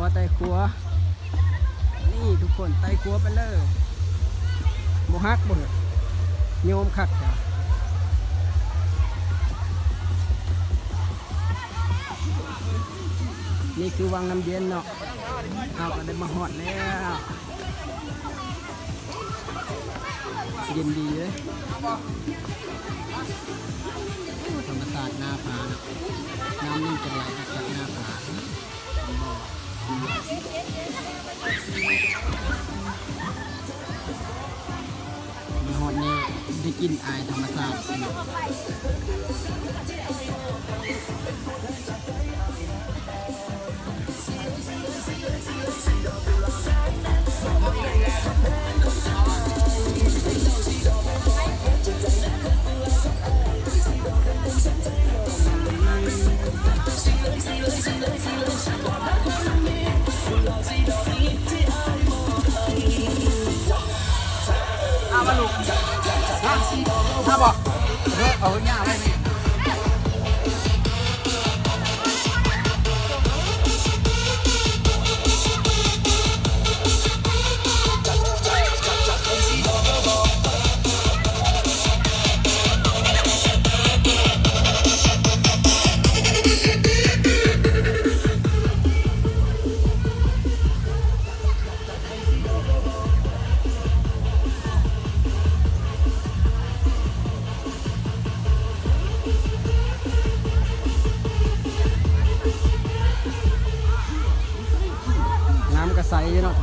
วไต่ขัว นี่ทุกคนไต่ขัวไปเลยโมฮักบ่เหรอโยมคักจ้ะนี่คือวังน้ำเย็นเนาะเอาก็ได้มาหอดแล้ว เย็นดีเลยธรรมศาสตร์หน้าผานาะน้ำนี่งจะไหล มีหอดนี่ได้กินอายธรรมศาสตร์ ลูกฮะถ้าบอกเอออางี้ยอะไรนี่ ใสเนาะ